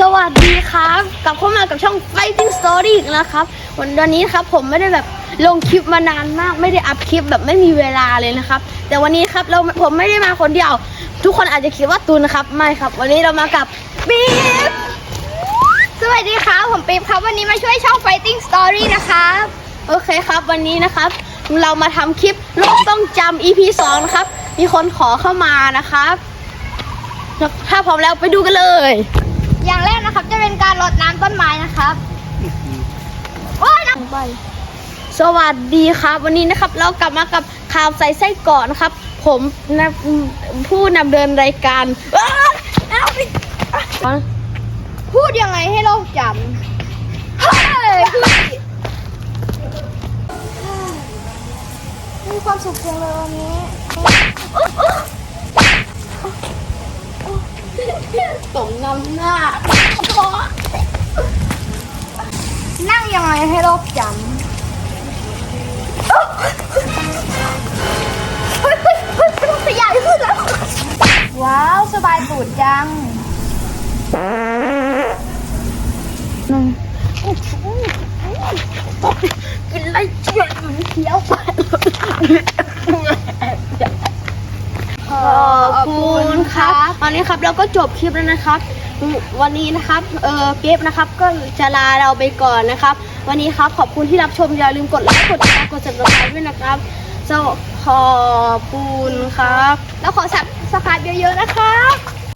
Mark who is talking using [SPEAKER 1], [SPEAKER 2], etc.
[SPEAKER 1] สวัสดีครับ กลับเข้ามากับช่อง Fighting Story อีกนะครับ วันวันนี้ครับผมไม่ได้แบบลงคลิปมานานมาก ไม่ได้อัพคลิปแบบไม่มีเวลาเลยนะครับ แต่วันนี้ครับเราผมไม่ได้มาคนเดียว ทุกคนอาจจะคิดว่าตูนนะครับ ไม่ครับ วันนี้เรามากับบีฟ
[SPEAKER 2] สวัสดีครับผมปิ๊บครับ วันนี้มาช่วยช่อง Fighting Story นะครับ
[SPEAKER 1] โอเคครับ วันนี้นะครับ เรามาทำคลิปโลกต้องจำ EP 2นะครับมีคนขอเข้ามานะครับ ถ้าพร้อมแล้วไปดูกันเลย
[SPEAKER 2] อย่างแรกนะครับ จะเป็นการรดน้ำต้นไม้นะครับโอ้ยน้
[SPEAKER 1] ไปสวัสดีครับ วันนี้นะครับ เรากลับมากับข่าวใส่ไส้กรอกนะครับ ผมนะผู้นำเดินรายการอ้าวเอาไปอะำ
[SPEAKER 2] พูดยังไงให้โลกจำเฮ้ยพี่มีความสุขจังเลยวันนี้
[SPEAKER 1] สมน้ำหน้า
[SPEAKER 2] นั่งยังไงให้โลกจำเฮ้ยเฮ้ยเฮ้ยต้องขยายขึ้นแล้ว ว้าว สบายตูดจัง
[SPEAKER 1] นึงกินไรเชี่ยเคี้ยวไป ขอบคุณครับ ตอนนี้ครับเราก็จบคลิปแล้วนะครับ วันนี้นะครับ เออเก็บนะครับ ก็จะลาเราไปก่อนนะครับ วันนี้ครับขอบคุณที่รับชมอย่าลืมกดไลค์ กดแชร์ กด subscribe ด้วยนะครับสวัสดีขอบคุณครับ
[SPEAKER 2] แล้วขอสับสครต์เยอะๆนะครับ